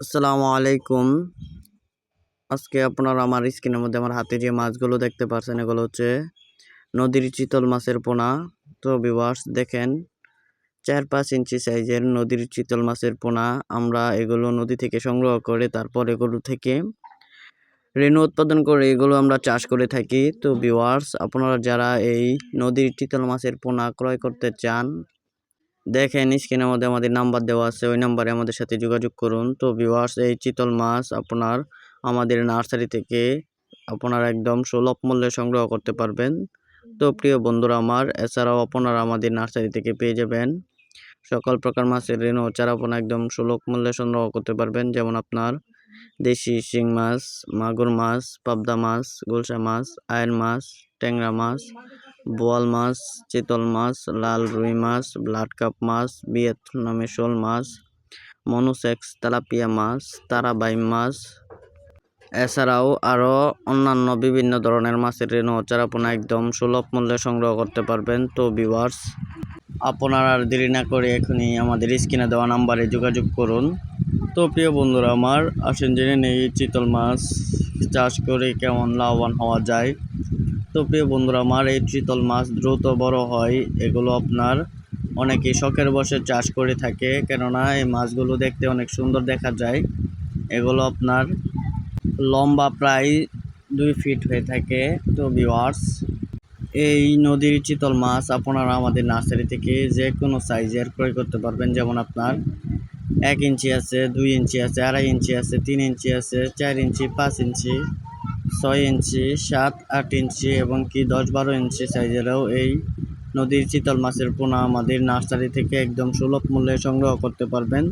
আসসালামু আলাইকুম। আজকে আপনারা আমার স্ক্রিনের মধ্যে আমার হাতে যে মাছগুলো দেখতে পাচ্ছেন এগুলো হচ্ছে নদীর চিতল মাছের পোনা। তো বিভার্স দেখেন, চার পাঁচ ইঞ্চি সাইজের নদীর চিতল মাছের পোনা। আমরা এগুলো নদী থেকে সংগ্রহ করে তারপর এগুলো থেকে রেণু উৎপাদন করে এগুলো আমরা চাষ করে থাকি। তো বিওয়ার্স আপনারা যারা এই নদীর চিতল মাছের পোনা ক্রয় করতে চান দেখেন স্ক্রিনের মধ্যে আমাদের নাম্বার দেওয়া আছে ওই নাম্বারে আমাদের সাথে যোগাযোগ করুন। তো ভিউয়ার্স এই চিতল মাছ আপনার আমাদের নার্সারি থেকে আপনারা একদম সুলভ মূল্যে সংগ্রহ করতে পারবেন। তো প্রিয় বন্ধুরা আমার এছাড়াও আপনারা আমাদের নার্সারি থেকে পেয়ে যাবেন। সকল প্রকার মাছের ঋণ রেণু চারাপোনা একদম সুলভ মূল্যে সংগ্রহ করতে পারবেন। যেমন আপনার দেশি শিং মাছ মাগুর মাছ পাবদা মাছ গুলশা মাছ আয়ের মাছ ট্যাংরা মাছ বোয়াল মাছ, চিতল মাছ, লাল রুই মাছ, ব্লাড কাপ মাছ, ভিয়েতনামি শোল মাছ, মনোসেক্স তেলাপিয়া মাছ, তারাবাই মাছ। এছাড়াও আরও অন্যান্য বিভিন্ন ধরনের মাছের রেণু চারাপোনা একদম সুলভ মূল্যে সংগ্রহ করতে পারবেন। তো ভিউয়ার্স আপনারা আর দেরি না করে এখনই আমাদের স্ক্রিনে দেওয়া নাম্বারে যোগাযোগ করুন। তো প্রিয় বন্ধুরা আমার, আসেন জেনে নেই, চিতল মাছ চাষ করে কেমন লাভবান হওয়া যায়। তো প্রিয় বন্ধুরা, আমার এই চিতল মাছ দ্রুত বড় হয়, এগুলো আপনার অনেকে শখের বসে চাষ করে থাকে, কেননা এই মাছগুলো দেখতে অনেক সুন্দর দেখা যায়। এগুলো আপনার লম্বা প্রায় দুই ফিট হয়ে থাকে। তো ভিওয়ার্স এই নদীর চিতল মাছ আপনারা আমাদের নার্সারি থেকে যে কোনো সাইজের ক্রয় করতে পারবেন। যেমন আপনার এক ইঞ্চি আছে, দুই ইঞ্চি আছে, আড়াই ইঞ্চি আছে, তিন ইঞ্চি আছে, চার ইঞ্চি, পাঁচ ইঞ্চি। ছয় ইঞ্চি, সাত, আট ইঞ্চি এবং কি দশ বারো ইঞ্চি সাইজেরও এই নদীর চিতল মাছের পোনা আমাদের নার্সারি থেকে একদম সুলভ মূল্যে সংগ্রহ করতে পারবেন।